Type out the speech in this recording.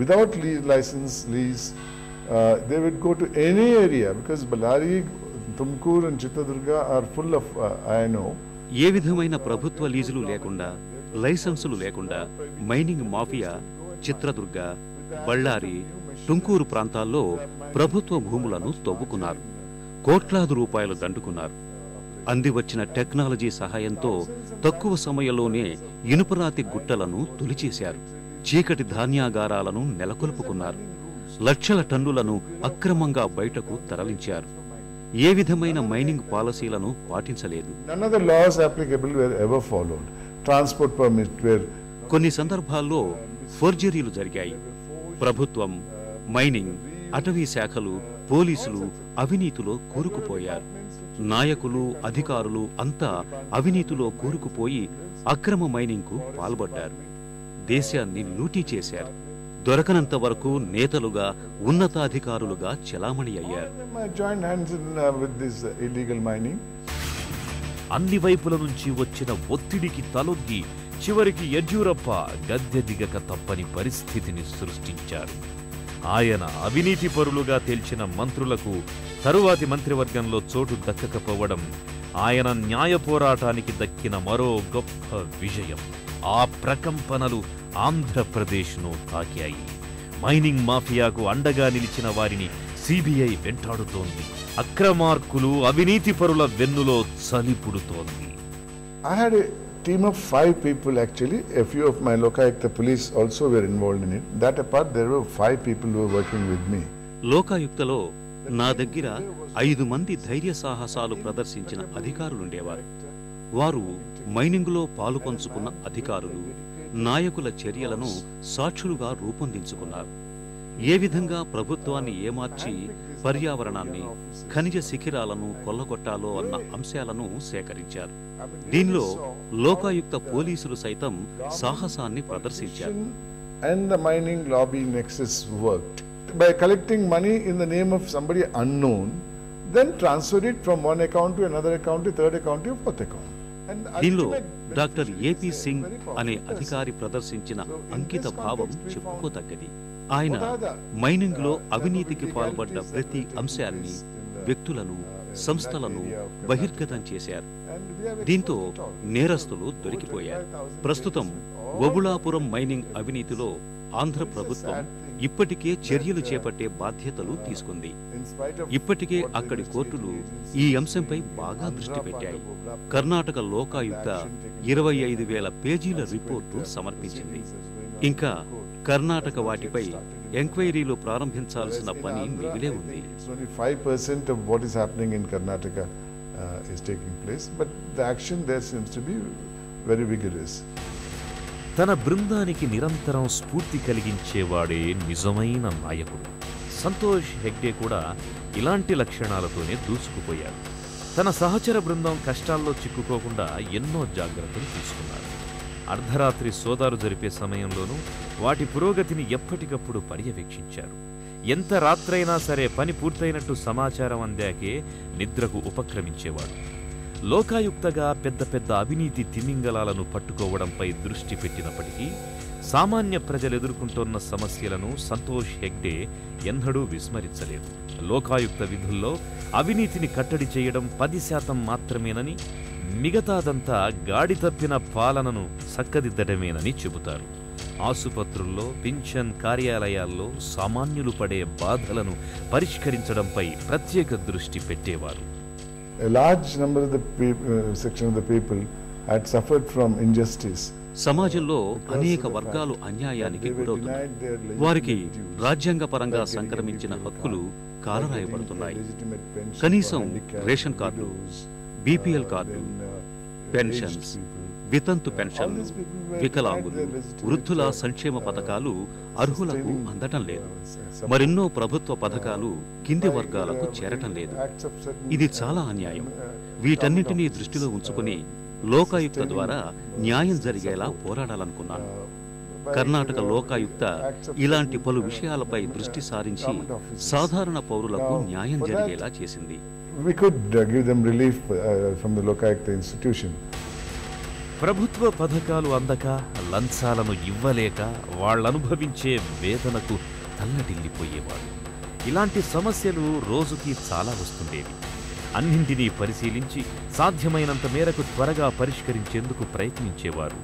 without lease, license, lease, uh, they would go to any area because Ballari, Tumkur and Chitradurga are full of uh, INO. ఏ విధమైన ప్రభుత్వ లీజులు లేకుండా లైసెన్సులు లేకుండా mining mafia Chitradurga Ballari Tumkur ప్రాంతాల్లో ప్రభుత్వ భూములను తవ్వుకున్నారు కోట్లాది రూపాయలు దండుకున్నారు అందివచ్చిన టెక్నాలజీ సహాయంతో తక్కువ సమయంలోనే ఇనుపరాతి గుట్టలను తొలిచేశారు. చీకటి ధాన్యాగారాలను నెలకొల్పుకున్నారు. లక్షల టన్నులను అక్రమంగా బయటకు తరలించారు. ఏ విధమైన మైనింగ్ పాలసీలను పాటించలేదు. కొన్ని సందర్భాల్లో ఫోర్జరీలు జరిగాయి. ప్రభుత్వం మైనింగ్ అటవీ శాఖలు పోలీసులు అవినీతిలో కూరుకుపోయారు. నాయకులు అధికారులు అంతా అవినీతిలో కూరుకుపోయి అక్రమ మైనింగ్కు పాల్పడ్డారు. దేశాన్ని లూటీ చేశారు. దొరకనంత వరకు నేతలుగా ఉన్నతాధికారులుగా చెలామణి అయ్యారు. అన్ని వైపుల నుంచి వచ్చిన ఒత్తిడికి తలొగ్గి చివరికి యడ్యూరప్ప గద్దె దిగక తప్పని పరిస్థితిని సృష్టించారు. ఆయన అవినీతి పరులుగా తేల్చిన మంత్రులకు తరువాతి మంత్రివర్గంలో చోటు దక్కకపోవడం ఆయన న్యాయ పోరాటానికి దక్కిన మరో గొప్ప విజయం. ఆ ప్రకంపనలు ఆంధ్రప్రదేశ్ను తాకాయి. మైనింగ్ మాఫియాకు అండగా నిలిచిన వారిని సిబిఐ వెంటాడుతోంది. అక్రమార్కులు అవినీతి పరుల వెన్నులో చలి పుడుతోంది. Team of five people actually. A few of my Lokayukta police also were involved in it. That apart, there were five people who were working with me. లోకాయుక్తలో నా దగ్గర ఐదు మంది ధైర్య సాహసాలు ప్రదర్శించిన అధికారులుండేవారు వారు మైనింగులో పాలు పంచుకున్న అధికారులు నాయకుల చర్యలను సాక్షులుగా రూపొందించుకున్నారు ఏ విధంగా ప్రభుత్వాన్ని ఏమార్చి పర్యావరణాన్ని ఖనిజ శిఖిరాలను కొల్లగొట్టాలో అన్న అంశాలను సేకరించారు దీనిలో లోకాయుక్త పోలీసులు సైతం సాహసాన్ని ప్రదర్శించారు And the mining lobby nexus worked. By collecting money in the name of somebody unknown, then transfer it from one account to another account to third account to fourth account. దీనిలో డాక్టర్ ఏపీ సింగ్. అనే. అధికారి ప్రదర్శించిన అంకిత భావం చెప్పుకోదగ్గది ఆయన మైనింగ్లో అవినీతికి పాల్పడ్డ ప్రతి అంశాన్ని వ్యక్తులను సంస్థలను బహిర్గతం చేశారు. దీంతో నేరస్తులు దొరికిపోయారు. ప్రస్తుతం ఒబుళాపురం మైనింగ్ అవినీతిలో ఆంధ్ర ప్రభుత్వం ఇప్పటికే చర్యలు చేపట్టే బాధ్యతలు తీసుకుంది. ఇప్పటికే అక్కడి కోర్టులు ఈ అంశంపై బాగా దృష్టి పెట్టాయి. కర్ణాటక లోకాయుక్త ఇరవై ఐదు వేల పేజీల రిపోర్టు సమర్పించింది. ఇంకా కర్ణాటక వాటిపై ఎంక్వైరీలు ప్రారంభించాల్సిన పని మిగిలే ఉంది. తన బృందానికి నిరంతరం స్ఫూర్తి కలిగించేవాడే నిజమైన నాయకుడు. సంతోష్ హెగ్డే కూడా ఇలాంటి లక్షణాలతోనే దూసుకుపోయాడు తన సహచర బృందం కష్టాల్లో చిక్కుకోకుండా ఎన్నో జాగ్రత్తలు తీసుకున్నారు. అర్ధరాత్రి సోదాలు జరిపే సమయంలోనూ వాటి పురోగతిని ఎప్పటికప్పుడు పర్యవేక్షించారు. ఎంత రాత్రైనా సరే పని పూర్తయినట్టు సమాచారం అందాకే నిద్రకు ఉపక్రమించేవాడు. లోకాయుక్తగా పెద్ద పెద్ద అవినీతి తిమింగలాలను పట్టుకోవడంపై దృష్టి పెట్టినప్పటికీ సామాన్య ప్రజలు ఎదుర్కొంటున్న సమస్యలను సంతోష్ హెగ్డే ఎన్నడూ విస్మరించలేదు. లోకాయుక్త విధుల్లో అవినీతిని కట్టడి చేయడం పది శాతం మాత్రమేనని మిగతాదంతా గాడి తప్పిన పాలనను చక్కదిద్దటమేనని చెబుతారు. ఆసుపత్రుల్లో పింఛన్ కార్యాలయాల్లో సామాన్యులు పడే బాధలను పరిష్కరించడంపై ప్రత్యేక దృష్టి పెట్టేవారు. సమాజంలో అనేక వర్గాలు అన్యాయానికి వారికి రాజ్యాంగ పరంగా సంక్రమించిన హక్కులు కాలరాయబడుతున్నాయి. కనీసం ration card BPL card pensions వితంతు పెన్షన్ వికలాంగులు వృద్ధుల సంక్షేమ పథకాలు అర్హులకు అందటం లేదు. మరెన్నో ప్రభుత్వ పథకాలు కింది వర్గాలకు చేరటం లేదు. ఇది చాలా అన్యాయం. వీటన్నింటినీ దృష్టిలో ఉంచుకుని లోకాయుక్త ద్వారా న్యాయం జరిగేలా పోరాడాలనుకున్నాను. కర్ణాటక లోకాయుక్త ఇలాంటి పలు విషయాలపై దృష్టి సారించి సాధారణ పౌరులకు న్యాయం జరిగేలా చేసింది. We could uh, give them relief uh, from the Lokayukta institution. ప్రభుత్వ పథకాలు అందక లంచాలను ఇవ్వలేక వాళ్ళనుభవించే వేదనకు తల్లటిల్లిపోయేవాడు ఇలాంటి సమస్యలు రోజుకి చాలా వస్తుండేవి. అన్నింటినీ పరిశీలించి సాధ్యమైనంత మేరకు త్వరగా పరిష్కరించేందుకు ప్రయత్నించేవారు.